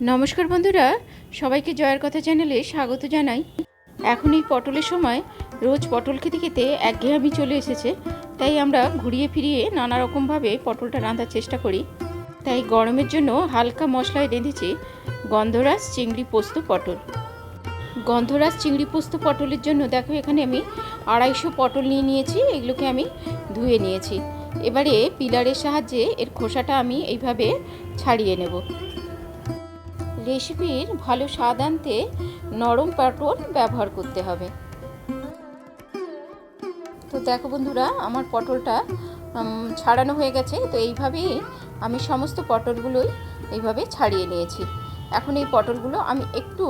নমস্কার বন্ধুরা, সবাইকে জয়ের কথা চ্যানেলে স্বাগত জানাই। এখন এই পটলের সময় রোজ পটল খেতে খেতে একঘেয়েমি চলে এসেছে, তাই আমরা ঘুরিয়ে ফিরিয়ে নানা রকমভাবে পটলটা রাঁধার চেষ্টা করি। তাই গরমের জন্য হালকা মশলায় রেঁধেছি গন্ধরাজ চিংড়ি পোস্ত পটল। গন্ধরাজ চিংড়ি পোস্ত পটলের জন্য দেখো, এখানে আমি আড়াইশো পটল নিয়ে নিয়েছি, এগুলোকে আমি ধুয়ে নিয়েছি। এবারে পিলারের সাহায্যে এর খোসাটা আমি এইভাবে ছাড়িয়ে নেব। রেসিপির ভালো স্বাদ আনতে নরম পটল ব্যবহার করতে হবে। তো দেখো বন্ধুরা, আমার পটলটা ছাড়ানো হয়ে গেছে। তো এইভাবেই আমি সমস্ত পটলগুলোই এইভাবে ছাড়িয়ে নিয়েছি। এখন এই পটলগুলো আমি একটু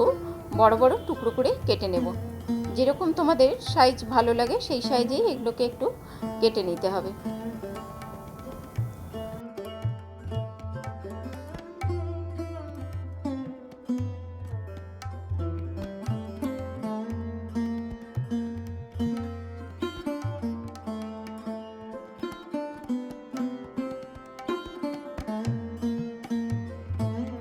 বড় বড় টুকরো করে কেটে নেব। যেরকম তোমাদের সাইজ ভালো লাগে, সেই সাইজেই এগুলোকে একটু কেটে নিতে হবে।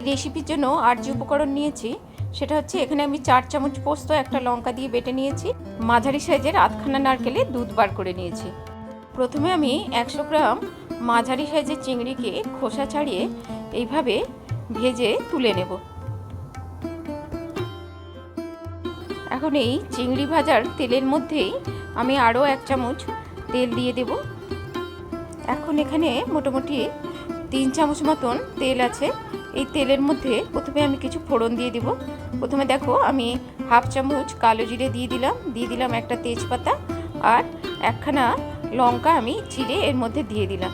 রেসিপির জন্য আর যে উপকরণ নিয়েছি, সেটা হচ্ছে এখানে আমি চার চামচ পোস্ত, একটা লঙ্কা দিয়ে বেটে নিয়েছি। মাঝারি সাইজের আধখানা নারকেলে দুধ বার করে নিয়েছি। প্রথমে আমি একশো গ্রাম মাঝারি সাইজের চিংড়িকে খোসা ছাড়িয়ে এইভাবে ভেজে তুলে নেব। এখন এই চিংড়ি ভাজার তেলের মধ্যেই আমি আরও এক চামচ তেল দিয়ে দেব। এখন এখানে মোটামুটি তিন চামচ মতন তেল আছে। এই তেলের মধ্যে প্রথমে আমি কিছু ফোড়ন দিয়ে দিব। প্রথমে দেখো আমি হাফ চামচ কালো জিরে দিয়ে দিলাম দিয়ে দিলাম একটা তেজপাতা আর একখানা লঙ্কা আমি চিড়ে এর মধ্যে দিয়ে দিলাম।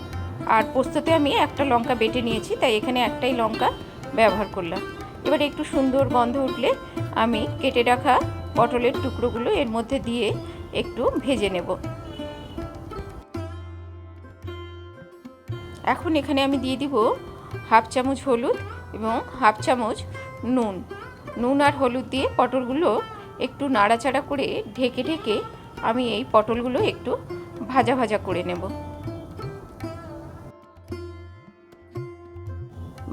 আর পোস্ততে আমি একটা লঙ্কা বেটে নিয়েছি, তাই এখানে একটাই লঙ্কা ব্যবহার করলাম। এবারে একটু সুন্দর গন্ধ উঠলে আমি কেটে রাখা পটলের টুকরোগুলো এর মধ্যে দিয়ে একটু ভেজে নেব। এখন এখানে আমি দিয়ে দিব হাফ চামচ হলুদ এবং হাফ চামচ নুন। নুন আর হলুদ দিয়ে পটলগুলো একটু নাড়াচাড়া করে ঢেকে ঢেকে আমি এই পটলগুলো একটু ভাজা ভাজা করে নেব।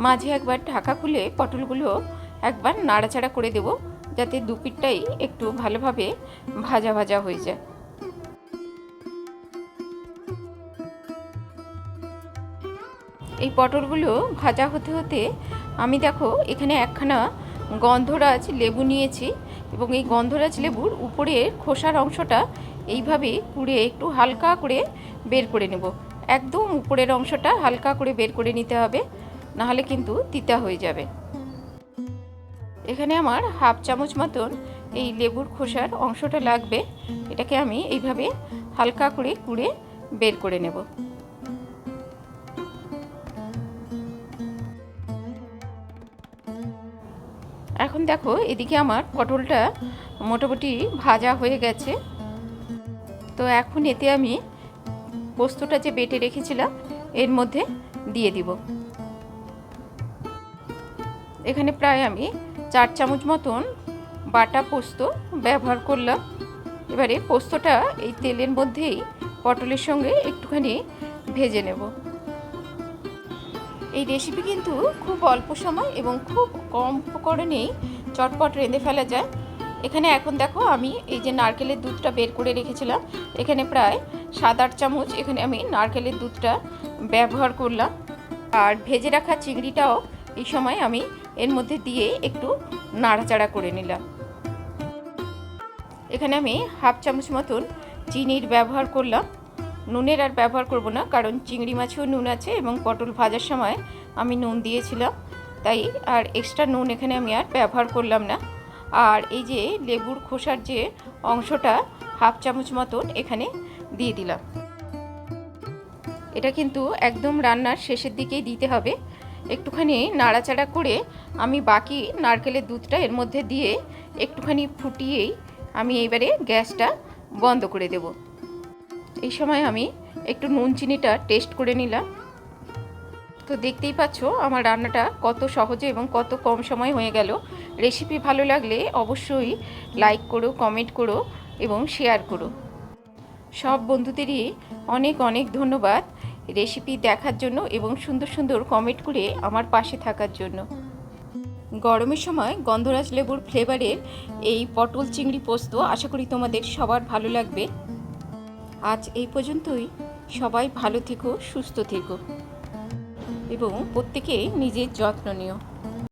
মাঝে একবার ঢাকা খুলে পটলগুলো একবার নাড়াচাড়া করে দেব যাতে দুপিটটাই একটু ভালোভাবে ভাজা ভাজা হয়ে যায়। এই পটলগুলো ভাজা হতে হতে আমি দেখো এখানে একখানা গন্ধরাজ লেবু নিয়েছি এবং এই গন্ধরাজ লেবুর উপরের খোসার অংশটা এইভাবে পুড়ে একটু হালকা করে বের করে নেব। একদম উপরের অংশটা হালকা করে বের করে নিতে হবে, নাহলে কিন্তু তিতা হয়ে যাবে। এখানে আমার হাফ চামচ মতন এই লেবুর খোসার অংশটা লাগবে, এটাকে আমি এইভাবে হালকা করে কুড়ে বের করে নেব। এখন দেখো, এদিকে আমার পটলটা মোটামুটি ভাজা হয়ে গেছে। তো এখন এতে আমি পোস্তটা যে বেটে রেখেছিলাম, এর মধ্যে দিয়ে দিব। এখানে প্রায় আমি চার চামচ মতন বাটা পোস্ত ব্যবহার করলাম। এবারে পোস্তটা এই তেলের মধ্যেই পটলের সঙ্গে একটুখানি ভেজে নেব। এই রেসিপি কিন্তু খুব অল্প সময় এবং খুব কম উপকরণেই চটপট রেঁধে ফেলা যায়। এখানে এখন দেখো আমি এই যে নারকেলের দুধটা বের করে রেখেছিলাম, এখানে প্রায় সাত আট চামচ এখানে আমি নারকেলের দুধটা ব্যবহার করলাম। আর ভেজে রাখা চিংড়িটাও এই সময় আমি এর মধ্যে দিয়ে একটু নাড়াচাড়া করে নিলাম। এখানে আমি হাফ চামচ মতন চিনির ব্যবহার করলাম। নুনের আর ব্যবহার করব না, কারণ চিংড়ি মাছেও নুন আছে এবং পটল ভাজার সময় আমি নুন দিয়েছিলাম, তাই আর এক্সট্রা নুন এখানে আমি আর ব্যবহার করলাম না। আর এই যে লেবুর খোসার যে অংশটা হাফ চামচ মতন এখানে দিয়ে দিলাম। এটা কিন্তু একদম রান্নার শেষের দিকেই দিতে হবে। একটুখানি নাড়াচাড়া করে আমি বাকি নারকেলের দুধটা এর মধ্যে দিয়ে একটুখানি ফুটিয়েই আমি এইবারে গ্যাসটা বন্ধ করে দেব। এই সময় আমি একটু নুন চিনিটা টেস্ট করে নিলাম। তো দেখতেই পাচ্ছ আমার রান্নাটা কত সহজে এবং কত কম সময় হয়ে গেল। রেসিপি ভালো লাগলে অবশ্যই লাইক করো কমেন্ট করো এবং শেয়ার করো। সব বন্ধুদেরই অনেক অনেক ধন্যবাদ রেসিপি দেখার জন্য এবং সুন্দর সুন্দর কমেন্ট করে আমার পাশে থাকার জন্য। গরমের সময় গন্ধরাজ লেবুর ফ্লেভারের এই পটল চিংড়ি পোস্ত আশা করি তোমাদের সবার ভালো লাগবে। আজ এই পর্যন্তই। সবাই ভালো থেকো সুস্থ থেকো। এবং প্রত্যেকে নিজের যত্ন নিও।